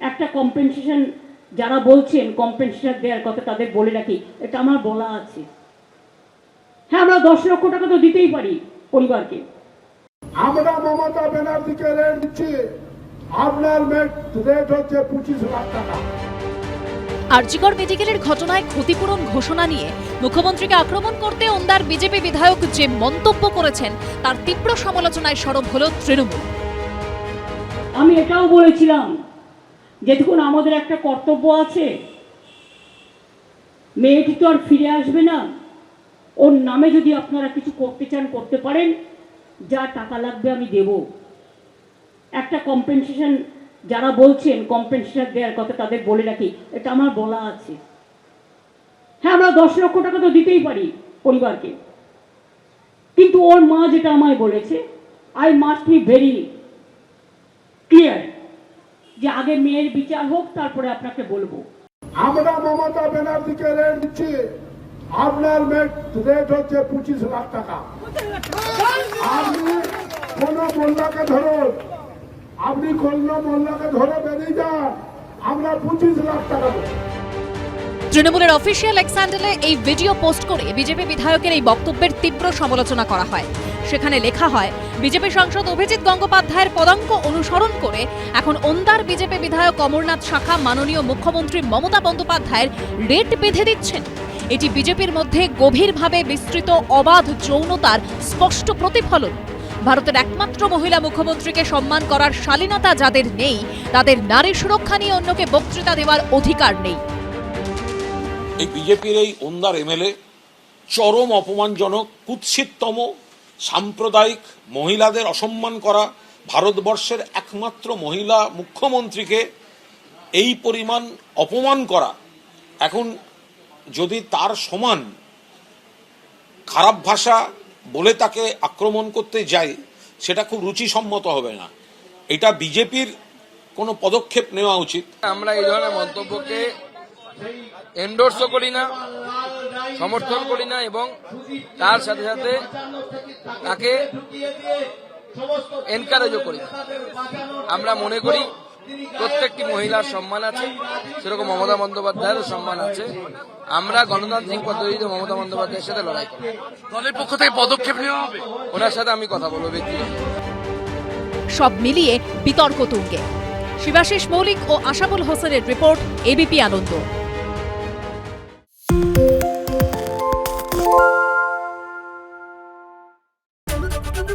একটা কম্পেনসেশন যারা বলছেন কম্পেনসেশন দেওয়ার কথা তাদের বলে রাখি এটা আমার বলা আছে। হ্যাঁ আমরা দশ লক্ষ টাকা তো দিতেই পারি পরিবারকে। আমরা মমতা ব্যানার্জিকে রেট দিচ্ছি আপনার রেট হচ্ছে পঁচিশ লাখ টাকা। আরজিকর মেডিকেলের ঘটনায় ক্ষতিপূরণ ঘোষণা নিয়ে মুখ্যমন্ত্রীকে আক্রমণ করতে ওন্দার বিজেপি বিধায়ক যে মন্তব্য করেছেন তার তীব্র সমালোচনায় সরব হল তৃণমূল। আমি এটাও বলেছিলাম যে দেখুন আমাদের একটা কর্তব্য আছে। মেয়েটি তো আর ফিরে আসবে না। ওর নামে যদি আপনারা কিছু করতে চান, করতে পারেন। যা টাকা লাগবে আমি দেব। একটা কম্পেনসেশন যারা বলছেন কম্পেনসেশন দেওয়ার কথা তাদের বলে রাখি, এটা আমার বলা আছে। হ্যাঁ আমরা দশ লক্ষ টাকা তো দিতেই পারি পরিবারকে। কিন্তু ওর মা যেটা আমায় বলেছে I must be very clear যে আগে মেয়ের বিচার হোক, তারপরে আপনাকে বলব। আমরা মমতা ব্যানার্জিকে রেট দিচ্ছি। আপনার রেট হচ্ছে পঁচিশ লাখ টাকা। আপনি কোন মোল্লাকে ধরুন আপনি কোন মোল্লাকে ধরে বেরিয়ে যান, আমরা পঁচিশ লাখ টাকা দেবো। তৃণমূলের অফিসিয়াল এক্স হ্যান্ডেলে এই ভিডিও পোস্ট করে বিজেপি বিধায়কের এই বক্তব্যের তীব্র সমালোচনা করা হয়। সেখানে লেখা হয়, বিজেপি সাংসদ অভিজিৎ গঙ্গোপাধ্যায়ের পদাঙ্ক অনুসরণ করে এখন ওন্দার বিজেপি বিধায়ক অমরনাথ শাখা মাননীয় মুখ্যমন্ত্রী মমতা বন্দ্যোপাধ্যায়ের রেট বেঁধে দিচ্ছেন। এটি বিজেপির মধ্যে গভীরভাবে বিস্তৃত অবাধ যৌনতার স্পষ্ট প্রতিফলন। ভারতের একমাত্র মহিলা মুখ্যমন্ত্রীকে সম্মান করার শালীনতা যাদের নেই, তাদের নারী সুরক্ষা নিয়ে অন্যকে বক্তৃতা দেওয়ার অধিকার নেই। এই বিজেপির এই ওন্দার এমএলএ চরম অপমানজনক, কুৎসিততম, সাম্প্রদায়িক মহিলাদের অসম্মান করা ভারতবর্ষের একমাত্র মহিলা মুখ্যমন্ত্রীকে এই পরিমাণ অপমান করা। এখন যদি তার সমান খারাপ ভাষা বলে তাকে আক্রমণ করতে যাই, সেটা খুব রুচিসম্মত হবে না। এটা বিজেপির কোনো পদক্ষেপ নেওয়া উচিত। আমরা এই ধরনের মন্তব্যকে এন্ডোর্সও করি না সমর্থন করি না এবং তার সাথে সাথে তাকে এনকারেজও করি না। আমরা মনে করি প্রত্যেকটি মহিলার সম্মান আছে সেরকম মমতা বন্দ্যোপাধ্যায়েরও সম্মান আছে। আমরা গণতান্ত্রিক পদ্ধতিতে মমতা বন্দ্যোপাধ্যায়ের সাথে লড়াই করি। দলের পক্ষ থেকে পদক্ষেপ নেওয়া হবে? ওনার সাথে আমি কথা বলব ব্যক্তিগত। সব মিলিয়ে বিতর্ক তুঙ্গে। শিবাশিস মৌলিক ও আশাবুল হোসেনের report ABP Ananda.